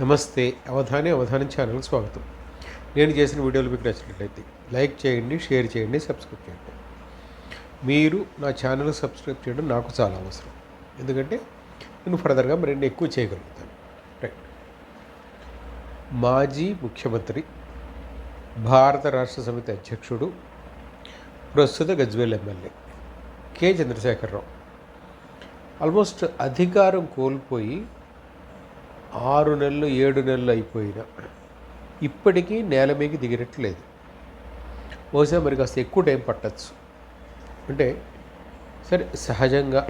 నమస్తే అవధాని అవధానం ఛానల్ స్వాగతం. నేను చేసిన వీడియోలు మీకు నచ్చినట్లయితే లైక్ చేయండి షేర్ చేయండి సబ్స్క్రైబ్ చేయండి. మీరు నా ఛానల్ సబ్స్క్రైబ్ చేయడం నాకు చాలా అవసరం. ఎందుకంటే నేను ఫర్దర్గా మరిన్ని ఎక్కువ చేయగలుగుతాను. రైట్. మాజీ ముఖ్యమంత్రి భారత రాష్ట్ర సమితి అధ్యక్షుడు ప్రస్తుత Gajwel MLA K. Chandrashekhar Rao. Almost అధికారం కోల్పోయి ఆరు నెలలు ఏడు నెలలు అయిపోయినా ఇప్పటికీ నేల మీకు దిగినట్లేదు. బహుశా మరి కాస్త ఎక్కువ టైం పట్టచ్చు. అంటే సరే సహజంగా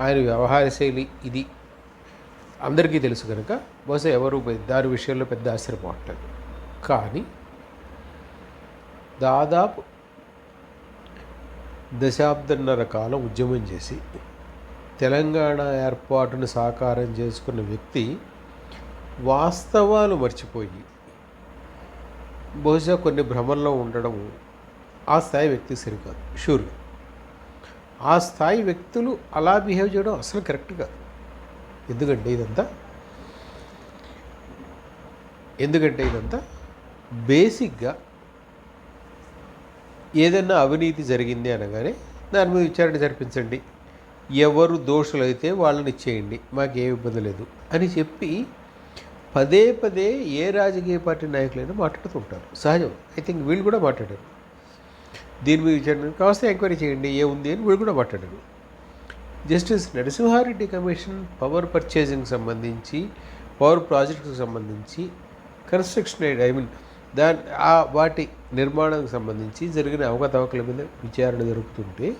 ఆయన వ్యవహార శైలి ఇది. అందరికీ తెలుసు కనుక బహుశా ఎవరు పెద్ద- దాని విషయంలో పెద్ద ఆశ్చర్యపోవట్లేదు కానీ దాదాపు దశాబ్దన్నర కాలం ఉద్యమం చేసి తెలంగాణ ఏర్పాటును సాకారం చేసుకున్న వ్యక్తి వాస్తవాలు మర్చిపోయి బహుశా కొన్ని భ్రమల్లో ఉండడం ఆ స్థాయి వ్యక్తి సరికాదు. షూర్ ఆ స్థాయి వ్యక్తులు అలా బిహేవ్ చేయడం అసలు కరెక్ట్ కాదు. ఎందుకంటే ఇదంతా ఎందుకంటే ఇదంతా బేసిక్గా ఏదైనా అవినీతి జరిగింది అనగానే దాని మీద విచారణ జరిపించండి. ఎవరు దోషులైతే వాళ్ళని ఇచ్చేయండి మాకేం ఇబ్బంది లేదు అని చెప్పి పదే పదే ఏ రాజకీయ పార్టీ నాయకులైనా మాట్లాడుతుంటారు. సహజం. ఐ థింక్ వీళ్ళు కూడా మాట్లాడారు. దీని మీద విచారణ కాస్త ఎంక్వైరీ చేయండి ఏముంది అని వీళ్ళు కూడా మాట్లాడారు. Justice Narasimha Reddy commission power purchasing సంబంధించి పవర్ ప్రాజెక్ట్కి సంబంధించి కన్స్ట్రక్షన్ ఐ మీన్ దాని ఆ వాటి నిర్మాణానికి సంబంధించి జరిగిన అవకతవకల మీద విచారణ జరుగుతుంటే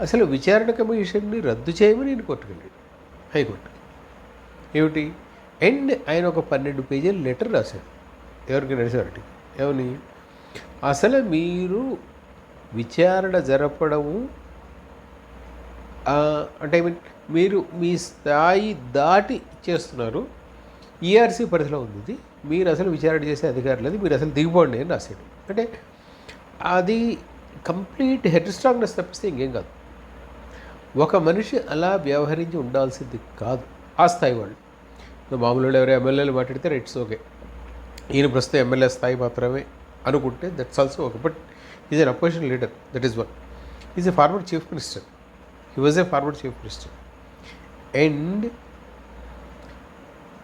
అసలు విచారణ కమిషన్ని రద్దు చేయమని నేను కోర్టుకెళ్ళాడు హైకోర్టు. ఏమిటి? అండ్ ఆయన ఒక పన్నెండు పేజీల లెటర్ రాశారు. ఎవరికి నడిచేవారికి ఏమని అసలు మీరు విచారణ జరపడము అంటే ఐ మీన్ మీరు మీ స్థాయి దాటి చేస్తున్నారు. ఈఆర్సీ పరిధిలో ఉంది ఇది. మీరు అసలు విచారణ చేసే అధికారం లేదు మీరు అసలు దిగిపోండి అని రాశాడు అంటే అది కంప్లీట్ హెడ్ స్ట్రాంగ్నెస్ తప్పిస్తే ఇంకేం కాదు. ఒక మనిషి అలా వ్యవహరించి ఉండాల్సింది కాదు ఆ స్థాయి వాళ్ళు. ఇప్పుడు మామూలు ఎవరు ఎమ్మెల్యేలు మాట్లాడితే రైట్స్ ఓకే. ఈయన ప్రస్తుతం ఎమ్మెల్యే స్థాయి మాత్రమే అనుకుంటే that's also okay. But is an opposition leader that is one. Is a forward chief minister. He was a forward chief minister. And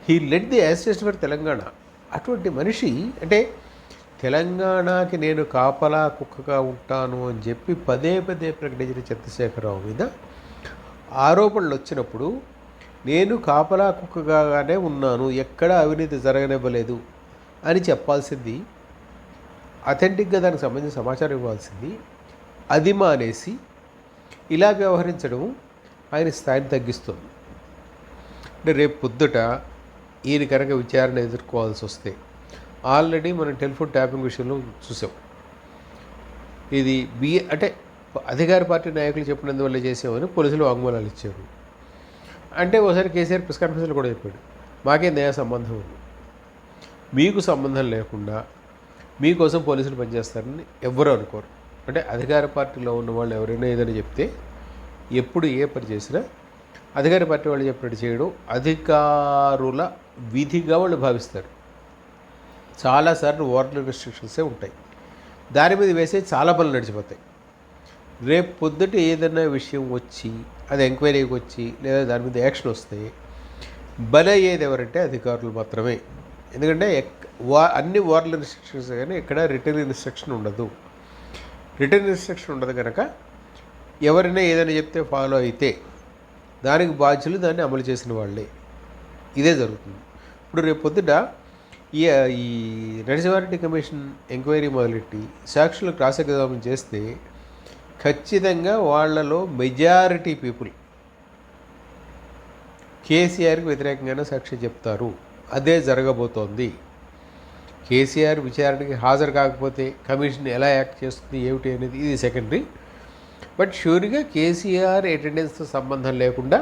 he let the assist for Telangana. అటువంటి మనిషి అంటే తెలంగాణకి నేను కాపలా కుక్కగా ఉంటాను అని చెప్పి పదే పదే ప్రకటించిన చంద్రశేఖరరావు మీద ఆరోపణలు వచ్చినప్పుడు నేను కాపలా కుక్కగానే ఉన్నాను ఎక్కడ అవినీతి జరగనివ్వలేదు అని చెప్పాల్సింది అథెంటిక్గా దానికి సంబంధించిన సమాచారం ఇవ్వాల్సింది అది మానేసి ఇలా వ్యవహరించడం ఆయన స్థాయిని తగ్గిస్తుంది. అంటే రేపు పొద్దుట ఈయన కనుక విచారణ ఎదుర్కోవాల్సి వస్తే ఆల్రెడీ మనం టెలిఫోన్ ట్యాపింగ్ విషయంలో చూసాం. ఇది బి అంటే అధికార పార్టీ నాయకులు చెప్పినందువల్ల చేసామని పోలీసులు వాంగ్మూలాలు ఇచ్చారు. అంటే ఒకసారి కేసీఆర్ ప్రెస్ కాన్ఫరెన్స్లో కూడా చెప్పాడు మాకే నయా సంబంధం ఉంది. మీకు సంబంధం లేకుండా మీకోసం పోలీసులు పనిచేస్తారని ఎవరు అనుకోరు. అంటే అధికార పార్టీలో ఉన్న వాళ్ళు ఎవరైనా ఏదైనా చెప్తే ఎప్పుడు ఏ పని చేసినా అధికార పార్టీ వాళ్ళు చెప్పినట్టు చేయడం అధికారుల విధిగా వాళ్ళు భావిస్తారు. చాలాసార్లు వార్డర్ రెస్ట్రిక్షన్సే ఉంటాయి. దాని మీద వేసే చాలా పనులు నడిచిపోతాయి. రేపు పొద్దుట ఏదైనా విషయం వచ్చి అది ఎంక్వైరీకి వచ్చి లేదా దాని మీద యాక్షన్ వస్తే బలయ్యేది ఎవరంటే అధికారులు మాత్రమే. ఎందుకంటే ఎక్- వా అన్ని వార్ల ఇన్స్ట్రక్షన్స్ కానీ ఇక్కడ రిటర్న్ ఇన్స్ట్రక్షన్ ఉండదు. రిటర్న్ ఇన్స్ట్రక్షన్ ఉండదు కనుక ఎవరైనా ఏదైనా చెప్తే ఫాలో అయితే దానికి బాధ్యులు దాన్ని అమలు చేసిన వాళ్ళే. ఇదే జరుగుతుంది. ఇప్పుడు రేపు పొద్దుట ఈ ఈ నరసింహారెడ్డి కమిషన్ ఎంక్వైరీ మొదలెట్టి సాక్షులు క్రాస్ ఎగ్జామిన్ చేస్తే ఖచ్చితంగా వాళ్ళలో మెజారిటీ పీపుల్ కేసీఆర్కి వ్యతిరేకంగానే సాక్షి చెప్తారు. అదే జరగబోతోంది. కేసీఆర్ విచారణకి హాజరు కాకపోతే కమిషన్ ఎలా యాక్ట్ చేస్తుంది ఏమిటి అనేది ఇది సెకండరీ. బట్ షూర్గా కేసీఆర్ అటెండెన్స్తో సంబంధం లేకుండా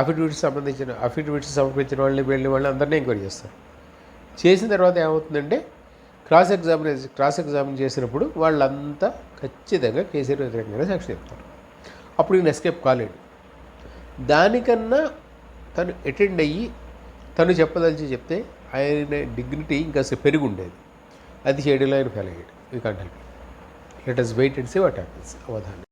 అఫిడవిట్స్ సంబంధించిన అఫిడవిట్స్ సమర్పించిన వాళ్ళని వెళ్ళిన వాళ్ళని అందరినీ ఎంక్వైరీ చేస్తారు. చేసిన తర్వాత ఏమవుతుందంటే క్రాస్ ఎగ్జామినేషన్ క్రాస్ ఎగ్జామిన్ చేసినప్పుడు వాళ్ళంతా ఖచ్చితంగా కేసీఆర్ వ్యతిరేకంగానే సాక్షి చెప్తారు. అప్పుడు ఈయన ఎస్కేప్ కాలేడు. దానికన్నా తను అటెండ్ అయ్యి తను చెప్పదలిచి చెప్తే ఆయన డిగ్నిటీ ఇంకా పెరిగి ఉండేది అది చేయడంలో ఆయన ఫెయిల్ అయ్యాడు. ఈ can't let us wait and see what happens Avadhanam.